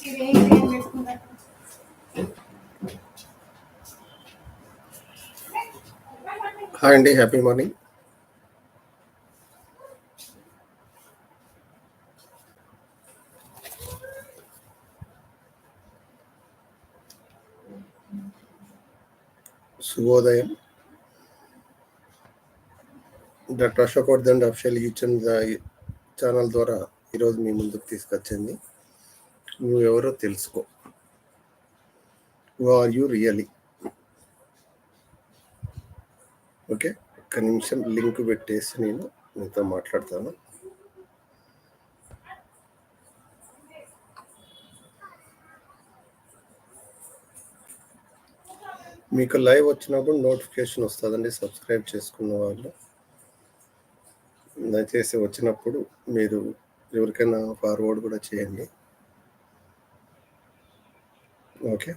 చేసి ఏం పెట్టుకుంటారు హాయ్ అండి హ్యాపీ మార్నింగ్ శుభోదయం doctor Ashok Vardhan official YouTube channel ద్వారా ఈరోజు మీ ముందుకు తీసుకొచ్చింది. నువ్వు ఎవరో తెలుసుకో ఆర్ యూ రియలీ ఓకే ఒక్క నిమిషం లింక్ పెట్టేసి నేను మీతో మాట్లాడతాను. మీకు లైవ్ వచ్చినప్పుడు నోటిఫికేషన్ వస్తుందండి సబ్స్క్రైబ్ చేసుకున్న వాళ్ళు. దయచేసి వచ్చినప్పుడు మీరు ఎవరికైనా ఫార్వర్డ్ కూడా చేయండి. ఓకే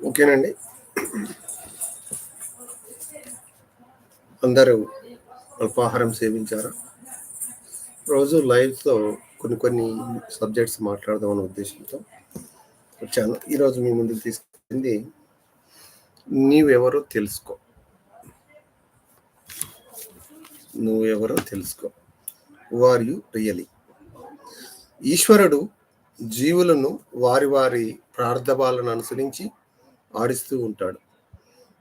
ఓకేనండి. అందరూ అల్పాహారం సేవించారా? రోజు లైవ్తో కొన్ని కొన్ని సబ్జెక్ట్స్ మాట్లాడదామనే ఉద్దేశంతో వచ్చాను. ఈరోజు మీ ముందుకు తీసుకుంది నీవెవరో తెలుసుకో. నువ్వెవరో తెలుసుకో. ఆర్ యు రియలీ ఈశ్వరుడు జీవులను వారి వారి ప్రార్థబాలను అనుసరించి ఆడిస్తూ ఉంటాడు.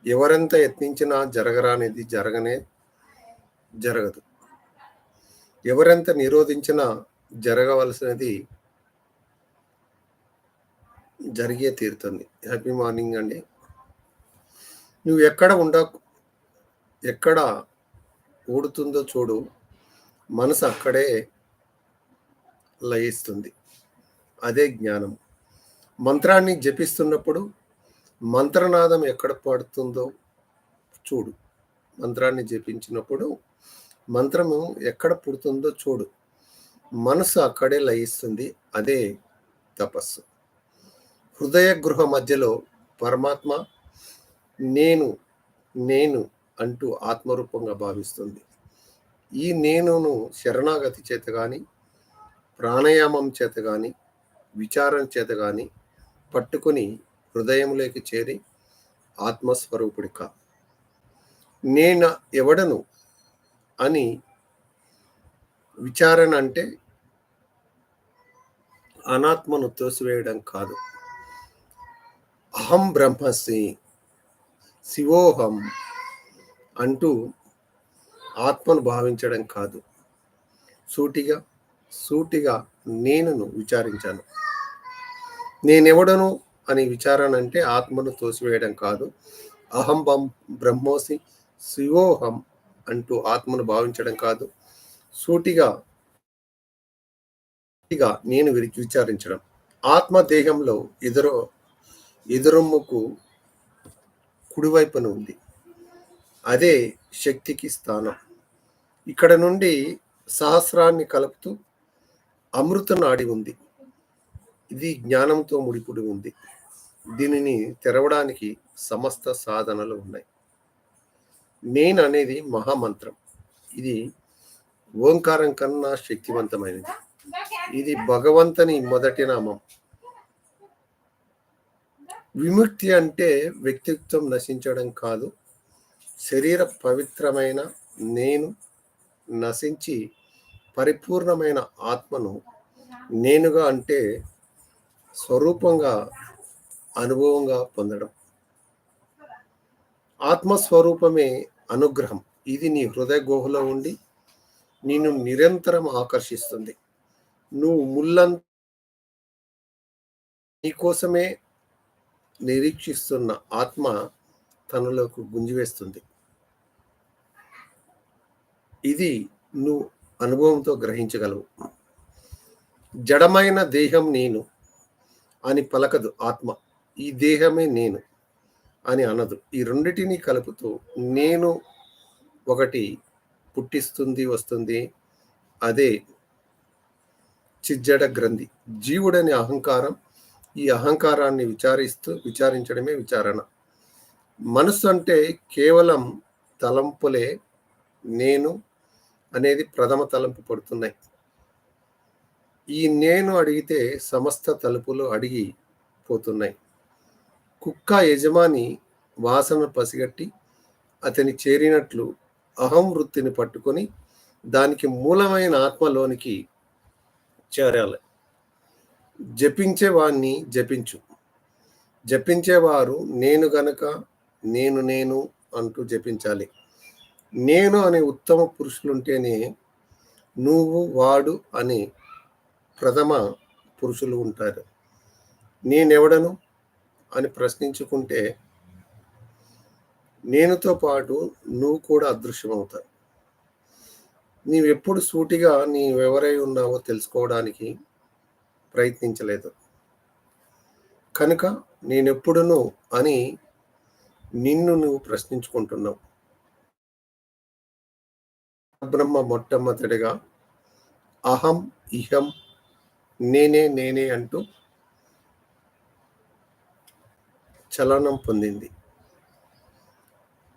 ఎవరెంత యత్నించినా జరగరానిది జరగనే జరగదు. ఎవరెంత నిరోధించినా జరగవలసినది జరిగే తీరుతుంది. హ్యాపీ మార్నింగ్ అండి. నువ్వు ఎక్కడ ఉండ ఎక్కడ ఊడుతుందో చూడు. మనసు అక్కడే లయిస్తుంది. అదే జ్ఞానం. మంత్రాన్ని జపిస్తున్నప్పుడు మంత్రనాదం ఎక్కడ పడుతుందో చూడు. మంత్రాన్ని జపించినప్పుడు మంత్రము ఎక్కడ పుడుతుందో చూడు. మనసు అక్కడే లయిస్తుంది అదే తపస్సు. హృదయ గృహ మధ్యలో పరమాత్మ నేను నేను అంటూ ఆత్మరూపంగా భావిస్తుంది. ఈ నేనును శరణాగతి చేత కానీ ప్రాణాయామం చేత కానీ విచారం చేత కానీ పట్టుకొని హృదయంలోకి చేరి ఆత్మస్వరూపుడి నేను ఎవడను అని విచారణ అంటే అనాత్మను తోసివేయడం కాదు. అహం బ్రహ్మస్మి శివోహం అంటూ ఆత్మను భావించడం కాదు. సూటిగా సూటిగా నేనును విచారించాను. నేనెవడను అని విచారణ అంటే ఆత్మను తోసివేయడం కాదు. అహం బం బ్రహ్మోసి శివోహం అంటూ ఆత్మను భావించడం కాదు. సూటిగా నేను విచారించడం. ఆత్మ దేహంలో ఎదురు ఎదురొమ్ముకు కుడివైపున ఉంది. అదే శక్తికి స్థానం. ఇక్కడ నుండి సహస్రాన్ని కలుపుతూ అమృత నాడి ఉంది. ఇది జ్ఞానంతో ముడిపడి ఉంది. దీనిని తెరవడానికి సమస్త సాధనలు ఉన్నాయి. నేను అనేది మహామంత్రం. ఇది ఓంకారం కన్నా శక్తివంతమైనది. ఇది భగవంతుని మొదటి నామం. విముక్తి అంటే వ్యక్తిత్వం నశించడం కాదు. శరీర పవిత్రమైన నేను నశించి పరిపూర్ణమైన ఆత్మను నేనుగా అంటే స్వరూపంగా అనుభవంగా పొందడం. ఆత్మస్వరూపమే అనుగ్రహం. ఇది నీ హృదయ గుహలో ఉండి నిన్ను నిరంతరం ఆకర్షిస్తుంది. నువ్వు ముల్లం నీకోసమే నిరీక్షిస్తున్న ఆత్మ తనలోకి గుంజివేస్తుంది. ఇది నువ్వు అనుభవంతో గ్రహించగలవు. జడమైన దేహం నేను అని పలకదు ఆత్మ. ఈ దేహమే నేను. అని అనదు. ఈ రెండిటిని కలుపుతూ నేను ఒకటి పుట్టిస్తుంది వస్తుంది అదే చిజ్జడ గ్రంథి. జీవుడని అహంకారం ఈ అహంకారాన్ని విచారిస్తూ విచారించడమే విచారణ. మనస్సు అంటే కేవలం తలంపులే నేను అనేది ప్రథమ తలంపు పడుతున్నాయి. ఈ నేను అడిగితే సమస్త తలుపులు అడిగి పోతున్నాయి. కుక్క యజమాని వాసన పసిగట్టి అతని చేరినట్లు అహం వృత్తిని పట్టుకొని దానికి మూలమైన ఆత్మలోనికి చేరాలి. జపించేవాణ్ణి జపించు. జపించేవారు నేను గనక నేను నేను అంటూ జపించాలి. నేను అనే ఉత్తమ పురుషులుంటేనే నువ్వు వాడు అనే ప్రథమ పురుషులు ఉంటారు. నేనెవడను? అని ప్రశ్నించుకుంటే నేనుతో పాటు నువ్వు కూడా అదృశ్యమవుతావు. నీవెప్పుడు సూటిగా నీవెవరై ఉన్నావో తెలుసుకోవడానికి ప్రయత్నించలేదు. కనుక నేనెప్పుడును అని నిన్ను నువ్వు ప్రశ్నించుకుంటున్నావు. బ్రహ్మ మొట్టమొదటిగా అహం ఇహం నేనే నేనే అంటూ చలనం పొందింది.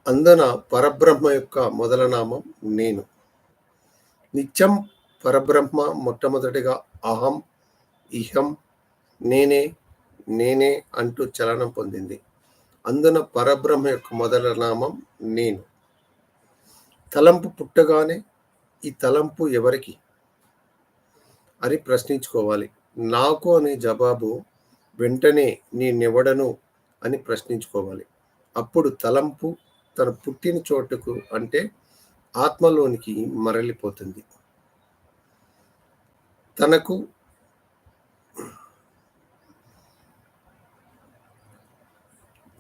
అందున పరబ్రహ్మ యొక్క మొదల నామం నేను. నిత్యం పరబ్రహ్మ మొట్టమొదటిగా అహం ఇహం నేనే నేనే అంటూ చలనం పొందింది. అందున పరబ్రహ్మ యొక్క మొదల నామం నేను. తలంపు పుట్టగానే ఈ తలంపు ఎవరికి? అని ప్రశ్నించుకోవాలి. నాకు అనే జవాబు వెంటనే నేనెవడను అని ప్రశ్నించుకోవాలి. అప్పుడు తలంపు తన పుట్టిన చోటుకు అంటే ఆత్మలోనికి మరలిపోతుంది. తనకు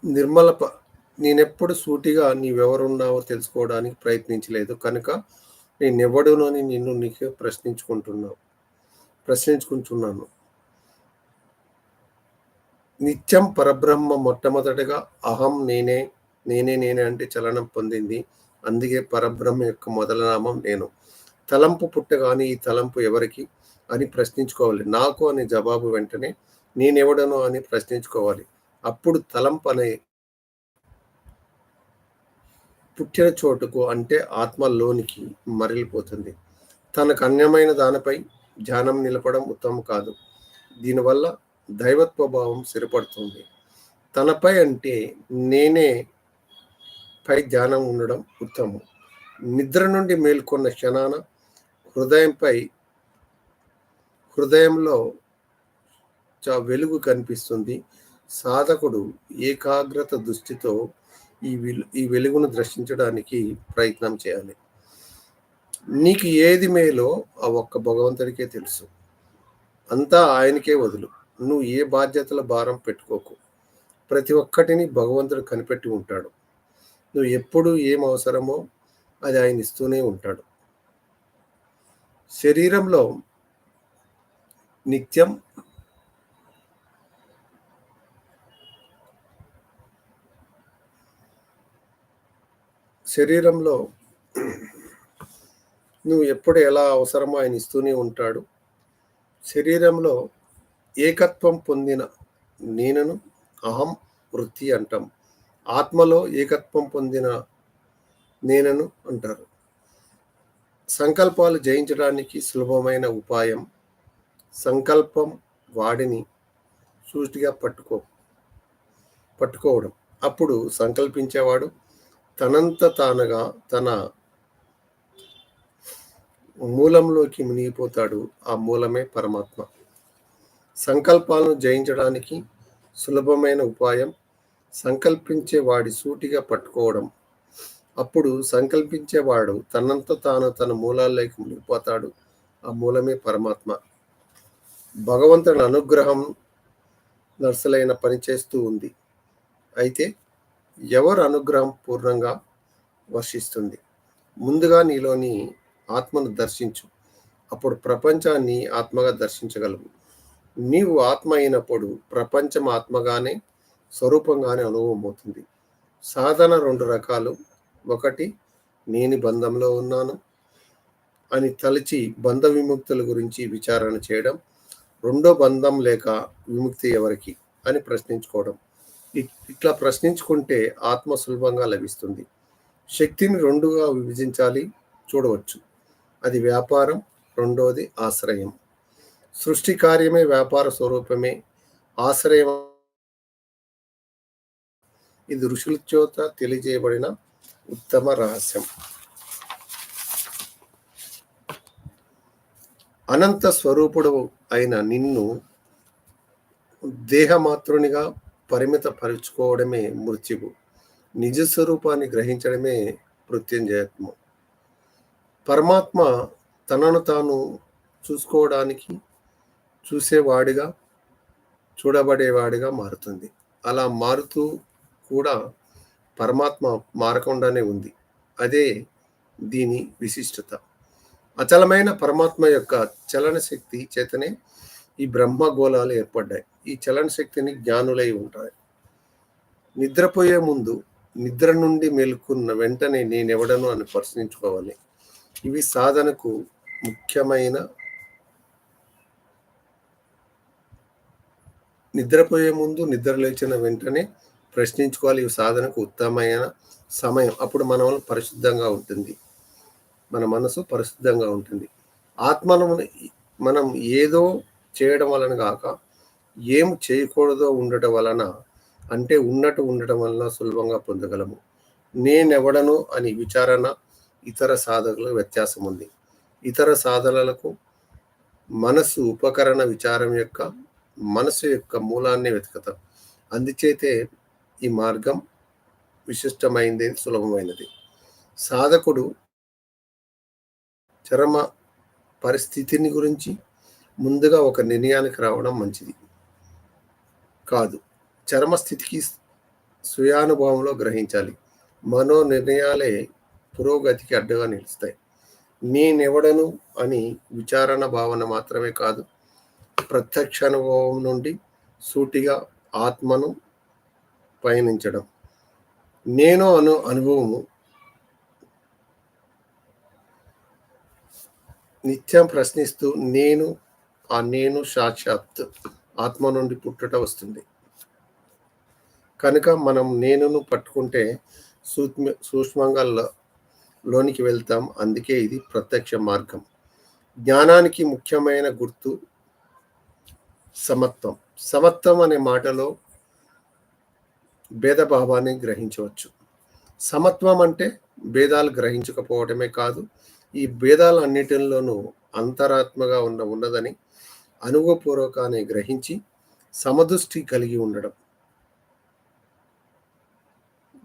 నిర్మల నేనెప్పుడు సూటిగా నీవెవరున్నావో తెలుసుకోవడానికి ప్రయత్నించలేదు. కనుక నేనెవడునని నిన్ను నీకు ప్రశ్నించుకుంటున్నావు ప్రశ్నించుకుంటున్నాను. నిత్యం పరబ్రహ్మ మొట్టమొదటిగా అహం నేనే నేనే నేనే అంటే చలనం పొందింది. అందుకే పరబ్రహ్మ యొక్క మొదల నామం నేను. తలంపు పుట్టగానే ఈ తలంపు ఎవరికి అని ప్రశ్నించుకోవాలి. నాకు అనే జవాబు వెంటనే నేనెవడను అని ప్రశ్నించుకోవాలి. అప్పుడు తలంపు అనే పుట్టిన చోటుకు అంటే ఆత్మలోనికి మరలిపోతుంది. తనకు అన్యమైన దానిపై ధ్యానం నిలపడం ఉత్తమం కాదు. దీనివల్ల దైవత్వ భావం స్థిరపడుతుంది. తనపై అంటే నేనే పై ధ్యానం ఉండడం ఉత్తమం. నిద్ర నుండి మేల్కొన్న క్షణాన హృదయంపై హృదయంలో చా వెలుగు కనిపిస్తుంది. సాధకుడు ఏకాగ్రత దృష్టితో ఈ ఈ వెలుగును దర్శించడానికి ప్రయత్నం చేయాలి. నీకు ఏది మేలో ఆ ఒక్క భగవంతుడికే తెలుసు. అంతా ఆయనకే వదులు. నువ్వు ఏ బాధ్యతల భారం పెట్టుకోకు. ప్రతి ఒక్కటిని భగవంతుడు కనిపెట్టి ఉంటాడు. నువ్వు ఎప్పుడు ఏం అవసరమో అది ఆయన ఇస్తూనే ఉంటాడు. శరీరంలో నిత్యం శరీరంలో నువ్వు ఎప్పుడు ఎలా అవసరమో ఆయన ఇస్తూనే ఉంటాడు. శరీరంలో ఏకత్వం పొందిన నేనను అహం వృత్తి అంటాం. ఆత్మలో ఏకత్వం పొందిన నేనను అంటారు. సంకల్పాలు జయించడానికి సులభమైన ఉపాయం సంకల్పం వాడిని సూటిగా పట్టుకో పట్టుకోవడం. అప్పుడు సంకల్పించేవాడు తనంత తానుగా తన మూలంలోకి మునిగిపోతాడు. ఆ మూలమే పరమాత్మ. సంకల్పాలను జయించడానికి సులభమైన ఉపాయం సంకల్పించే వాడి సూటిగా పట్టుకోవడం. అప్పుడు సంకల్పించేవాడు తనంత తాను తన మూలాల్లోకి మునిగిపోతాడు. ఆ మూలమే పరమాత్మ. భగవంతుని అనుగ్రహం నర్సులైన పని చేస్తూ ఉంది. అయితే ఎవరు అనుగ్రహం పూర్ణంగా వర్షిస్తుంది? ముందుగా నీలోని ఆత్మను దర్శించు. అప్పుడు ప్రపంచాన్ని ఆత్మగా దర్శించగలవు. నీవు ఆత్మ అయినప్పుడు ప్రపంచం ఆత్మగానే స్వరూపంగానే అనుభవం అవుతుంది. సాధన రెండు రకాలు. ఒకటి నేను బంధంలో ఉన్నాను అని తలచి బంధ విముక్తుల గురించి విచారణ చేయడం. రెండో బంధం లేక విముక్తి ఎవరికి అని ప్రశ్నించుకోవడం. ఇట్లా ప్రశ్నించుకుంటే ఆత్మ సులభంగా లభిస్తుంది. శక్తిని రెండుగా విభజించాలి. చూడవచ్చు. అది వ్యాపారం. రెండోది ఆశ్రయం. సృష్టి కార్యమే వ్యాపార స్వరూపమే. ఆశ్రయం ఇది ఋషుల చేత తెలియజేయబడిన ఉత్తమ రహస్యం. అనంత స్వరూపుడు అయిన నిన్ను దేహమాతృనిగా పరిమిత పరుచుకోవడమే మృత్యువు. నిజ స్వరూపాన్ని గ్రహించడమే మృత్యుంజయత్వం పరమాత్మ తనను తాను చూసుకోవడానికి చూసేవాడిగా చూడబడేవాడిగా మారుతుంది. అలా మారుతూ కూడా పరమాత్మ మారకుండానే ఉంది. అదే దీని విశిష్టత. అచలమైన పరమాత్మ యొక్క చలన శక్తి చేతనే ఈ బ్రహ్మగోళాలు ఏర్పడ్డాయి. ఈ చలన శక్తిని జ్ఞానులై ఉంటాయి నిద్రపోయే ముందు నిద్ర నుండి మేలుకున్న వెంటనే నేనెవడను అని ప్రశ్నించుకోవాలి. ఇవి సాధనకు ముఖ్యమైన నిద్రపోయే ముందు నిద్ర లేచిన వెంటనే ప్రశ్నించుకోవాలి ఈ సాధనకు ఉత్తమమైన సమయం. అప్పుడు మనం పరిశుద్ధంగా ఉంటుంది. మన మనసు పరిశుద్ధంగా ఉంటుంది. ఆత్మను మనం ఏదో చేయడం వలన కాక ఏం చేయకూడదో ఉండటం వలన అంటే ఉన్నట్టు ఉండటం వలన సులభంగా పొందగలము. నేనెవడను అని విచారణ ఇతర సాధకులకు వ్యత్యాసం ఉంది ఇతర సాధనలకు మనసు ఉపకరణ విచారం యొక్క మనసు యొక్క మూలాన్ని వెతుకుతాం. అందుచేతే ఈ మార్గం విశిష్టమైంది సులభమైనది. సాధకుడు చరమ పరిస్థితిని గురించి ముందుగా ఒక నిర్ణయానికి రావడం మంచిది. కాదు చరమ స్థితికి స్వయానుభవంలో గ్రహించాలి. మనో నిర్ణయాలే పురోగతికి అడ్డుగా నిలుస్తాయి. నేనెవడను అని విచారణ భావన మాత్రమే కాదు ప్రత్యక్ష అనుభవం నుండి సూటిగా ఆత్మను పయనించడం. నేను అను అనుభవము నిత్యం ప్రశ్నిస్తూ నేను ఆ నేను సాక్షాత్ ఆత్మ నుండి పుట్టుట వస్తుంది. కనుక మనం నేనును పట్టుకుంటే సూక్ష్మ సూక్ష్మంగా లోనికి వెళ్తాం. అందుకే ఇది ప్రత్యక్ష మార్గం. జ్ఞానానికి ముఖ్యమైన గుర్తు సమత్వం. సమత్వం అనే మాటలో భేదభావాన్ని గ్రహించవచ్చు. సమత్వం అంటే భేదాలు గ్రహించకపోవడమే కాదు ఈ భేదాలు అన్నిటిలోనూ అంతరాత్మగా ఉన్న ఉన్నదని అనుభవపూర్వకాన్ని గ్రహించి సమదృష్టి కలిగి ఉండడం.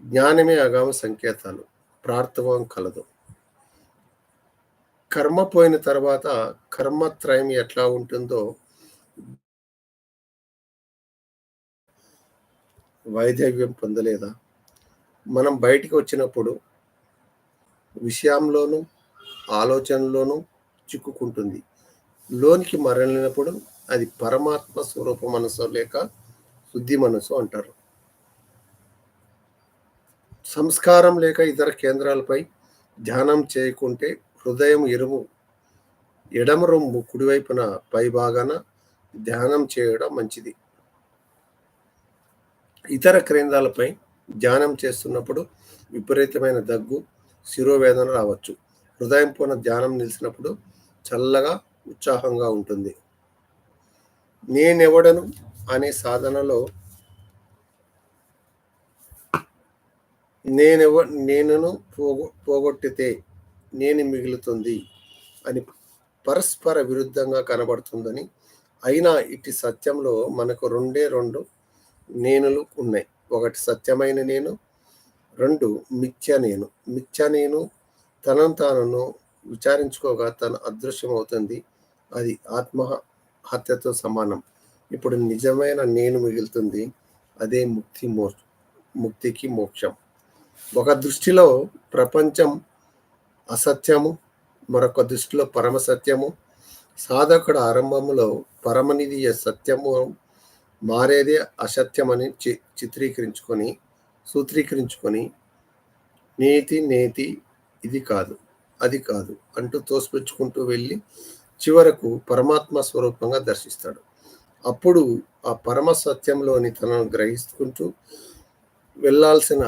జ్ఞానమే అగామ సంకేతాలు. ప్రార్థవం కలదు. కర్మ పోయిన తర్వాత కర్మత్రయం ఎట్లా ఉంటుందో వైదవ్యం పొందలేదా? మనం బయటికి వచ్చినప్పుడు విషయంలోనూ ఆలోచనలోనూ చిక్కుకుంటుంది. లోనికి మరలినప్పుడు అది పరమాత్మ స్వరూప మనసు లేక శుద్ధి మనసు అంటారు. సంస్కారం లేక ఇతర కేంద్రాలపై ధ్యానం చేయకుంటే హృదయం ఎరుము ఎడమ రొమ్ము కుడివైపున పై భాగాన ధ్యానం చేయడం మంచిది. ఇతర కేంద్రాలపై ధ్యానం చేస్తున్నప్పుడు విపరీతమైన దగ్గు శిరోవేదన రావచ్చు. హృదయం పూన ధ్యానం నిలిచినప్పుడు చల్లగా ఉత్సాహంగా ఉంటుంది. నేనెవడను అనే సాధనలో నేనెవ నేనును పోగొ పోగొట్టితే నేను మిగులుతుంది అని పరస్పర విరుద్ధంగా కనబడుతుందని అయినా ఇటు సత్యంలో మనకు రెండే రెండు నేనులు ఉన్నాయి. ఒకటి సత్యమైన నేను రెండు మిథ్య నేను. మిథ్య నేను తనను తానను విచారించుకోగా తన అదృశ్యమవుతుంది. అది ఆత్మహత్యతో సమానం. ఇప్పుడు నిజమైన నేను మిగులుతుంది. అదే ముక్తి మో ముక్తికి మోక్షం. ఒక దృష్టిలో ప్రపంచం అసత్యము మరొక దృష్టిలో పరమ సత్యము. సాధకుడు ఆరంభంలో పరమనిధి సత్యము మారేదే అసత్యమని చి చిత్రీకరించుకొని సూత్రీకరించుకొని నేతి నేతి ఇది కాదు అది కాదు అంటూ తోసిపుచ్చుకుంటూ వెళ్ళి చివరకు పరమాత్మ స్వరూపంగా దర్శిస్తాడు. అప్పుడు ఆ పరమ సత్యంలోని తనను గ్రహించుకుంటూ వెళ్ళాల్సిన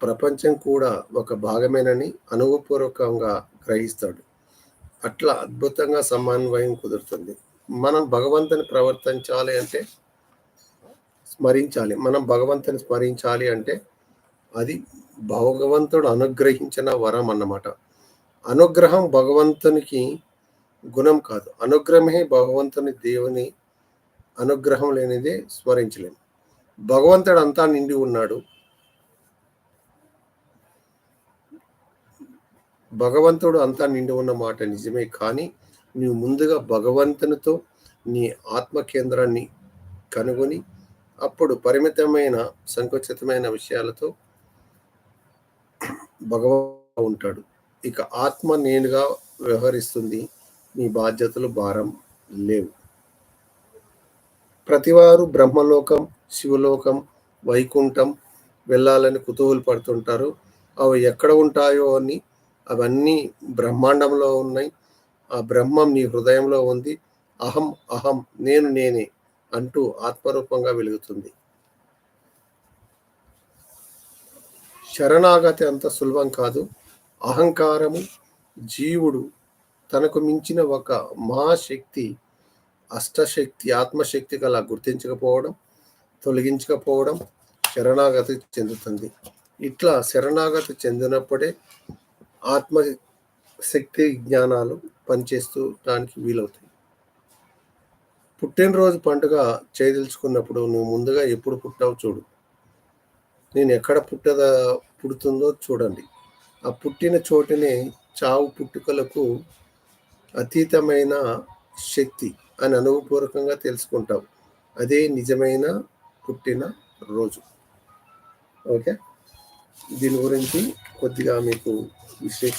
ప్రపంచం కూడా ఒక భాగమేనని అనుభవపూర్వకంగా గ్రహిస్తాడు. అట్లా అద్భుతంగా సమన్వయం కుదురుతుంది. మనం భగవంతుని ప్రవర్తించాలి అంటే స్మరించాలి. మనం భగవంతుని స్మరించాలి అంటే అది భగవంతుడు అనుగ్రహించిన వరం అన్నమాట. అనుగ్రహం భగవంతునికి గుణం కాదు. అనుగ్రహమే భగవంతుని దేవుని అనుగ్రహం లేనిదే స్మరించలేము భగవంతుడు అంతా నిండి ఉన్నాడు. భగవంతుడు అంతా నిండి ఉన్న మాట నిజమే కానీ నీవు ముందుగా భగవంతునితో నీ ఆత్మ కేంద్రాన్ని కనుగొని అప్పుడు పరిమితమైన సంకుచితమైన విషయాలతో భగవ ఉంటాడు. ఇక ఆత్మ నేనుగా వ్యవహరిస్తుంది. నీ బాధ్యతలు భారం లేవు. ప్రతివారు బ్రహ్మలోకం శివలోకం వైకుంఠం వెళ్ళాలని కుతూహలు పడుతుంటారు. అవి ఎక్కడ ఉంటాయో అని అవన్నీ బ్రహ్మాండంలో ఉన్నాయి. ఆ బ్రహ్మం నీ హృదయంలో ఉంది. అహం అహం నేను నేనే అంటూ ఆత్మరూపంగా వెలుగుతుంది. శరణాగతి అంత సులభం కాదు. అహంకారము జీవుడు తనకు మించిన ఒక మహాశక్తి అష్టశక్తి ఆత్మశక్తి గల గుర్తించకపోవడం తొలగించకపోవడం శరణాగతి చెందుతుంది. ఇట్లా శరణాగతి చెందినప్పుడే ఆత్మ శక్తి జ్ఞానాలు పనిచేస్తూ దానికి వీలవుతాయి. పుట్టినరోజు పండుగ చేయదలుచుకున్నప్పుడు నువ్వు ముందుగా ఎప్పుడు పుట్టావు చూడు. నేను ఎక్కడ పుట్టద పుడుతుందో చూడండి. ఆ పుట్టిన చోటనే చావు పుట్టుకలకు అతీతమైన శక్తి అని అనుభవపూర్వకంగా తెలుసుకుంటావు. అదే నిజమైన పుట్టిన రోజు. ఓకే? దీని గురించి కొద్దిగా మీకు విశ్లేష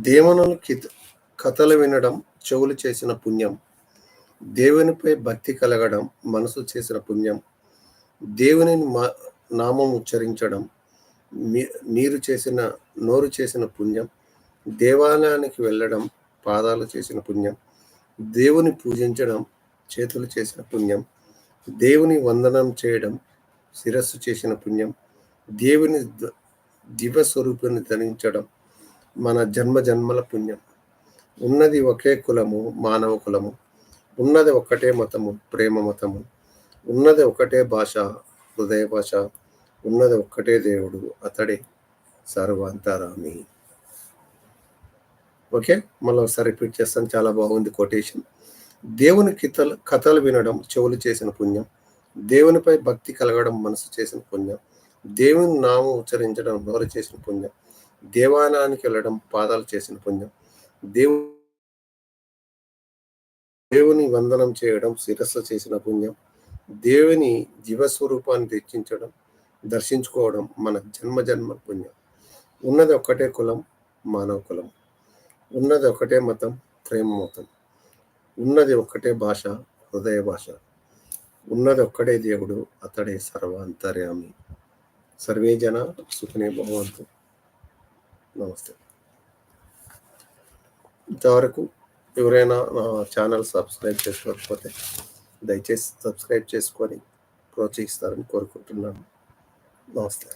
దేవునులు కథలు వినడం చెవులు చేసిన పుణ్యం. దేవునిపై భక్తి కలగడం మనసు చేసిన పుణ్యం. దేవునిని నామం ఉచ్చరించడం నీరు చేసిన నోరు చేసిన పుణ్యం. దేవాలయానికి వెళ్ళడం పాదాలు చేసిన పుణ్యం. దేవుని పూజించడం చేతులు చేసిన పుణ్యం. దేవుని వందనం చేయడం శిరస్సు చేసిన పుణ్యం. దేవుని దివస్వరూపిని ధరించడం. మన జన్మ జన్మల పుణ్యం. ఉన్నది ఒకే కులము మానవ కులము. ఉన్నది ఒక్కటే మతము ప్రేమ మతము. ఉన్నది ఒకటే భాష హృదయ భాష. ఉన్నది ఒక్కటే దేవుడు అతడే సర్వాంతరామి. ఓకే? మళ్ళీ ఒకసారి రిపీట్ చేస్తాను. చాలా బాగుంది కొటేషన్. దేవుని కథలు కథలు వినడం చెవులు చేసిన పుణ్యం. దేవునిపై భక్తి కలగడం మనసు చేసిన పుణ్యం. దేవుని నామం ఉచ్చరించడం నోరు చేసిన పుణ్యం? దేవాలయానికి వెళ్ళడం పాదాలు చేసిన పుణ్యం. దేవు దేవుని వందనం చేయడం శిరస్సు చేసిన పుణ్యం. దేవుని జీవస్వరూపాన్ని తెచ్చించడం దర్శించుకోవడం మన జన్మ జన్మ పుణ్యం. ఉన్నది ఒక్కటే కులం మానవ కులం. ఉన్నది ఒకటే మతం ప్రేమ మతం. ఉన్నది ఒక్కటే భాష హృదయ భాష. ఉన్నది ఒక్కడే దేవుడు అతడే సర్వాంతర్యామి. సర్వే జన సుఖనే భగవంతు నమస్తే. ఇంతవరకు ఎవరైనా నా ఛానల్ సబ్స్క్రైబ్ చేసుకోకపోతే దయచేసి సబ్స్క్రైబ్ చేసుకొని ప్రోత్సహిస్తారని కోరుకుంటున్నాను. నమస్తే.